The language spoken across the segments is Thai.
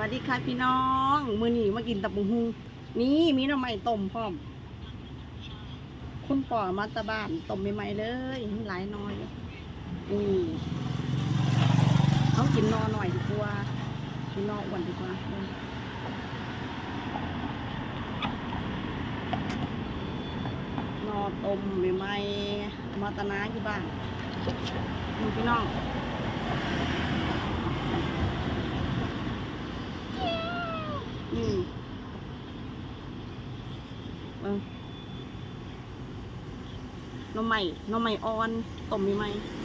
วัสดีค่ะพี่น้อง มือหนีมากินตับบุงฮุงนี่มีน้ำใหม่ต้มพร้อม คุณป่อมาตะบ้านต้มใหม่ๆเลยหลายน้อยนี่เขากินนอหน่อยดีกว่ากินนออ้วนดีกว่านอต้มใหม่ๆมาตะนาอยู่บ้านนี่พี่น้อง อืมเบิ่งน้ำใหม่น้ำใหม่อ่อนต้มใหม่ๆ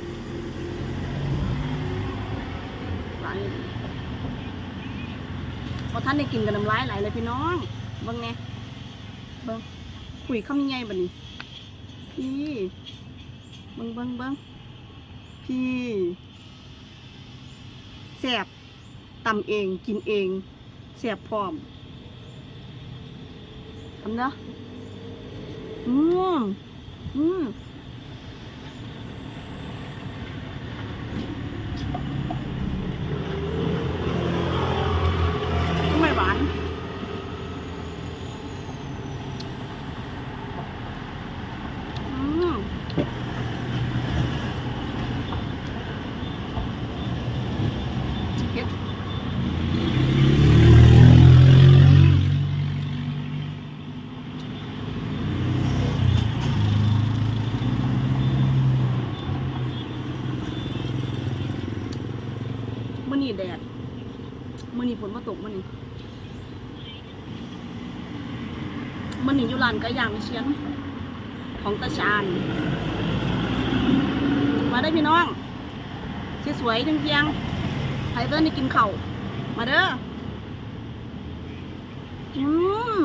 หลายพอท่านได้กินกับน้ำลายไหลเลยพี่น้องเบิ่งไงเบิ่งคุยคำใหญ่บัดนี้พี่เบิ่งเบิ่งเบิ่งพี่แสบตำเองกินเอง เสบพร้อมทำเนาะอืมอืม ทำไมหวาน อืม เผ็ด มื่อนี้แดดมื่อนี้ฝนมาตกมื่อนี้มื่อนี้อยู่ร้านไก่ย่างเชียนของตาชานมาได้พี่น้องสวยๆเพียงๆไทเตอร์นี่กินเข่ามาเด้ออืม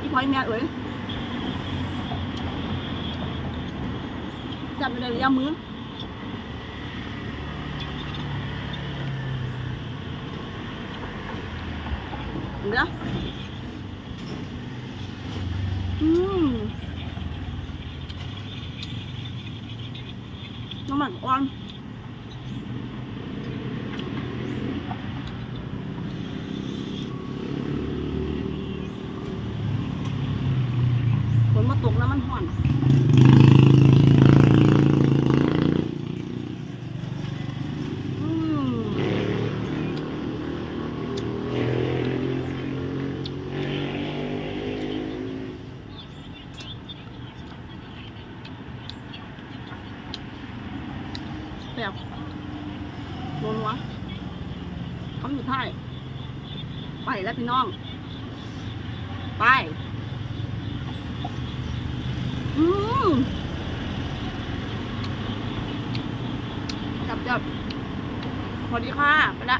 พี่พลอยแม่เอ๋ยจับไปเลยยามือ เดี๋ยวอืมน้ำมันอ่อนฝนมาตกแล้วมันห่อนอืม แบบนัวนัวคำสุดท้ายไปแล้วพี่น้อง ไป อืมจับจับสวัสดีค่ะ ไปละ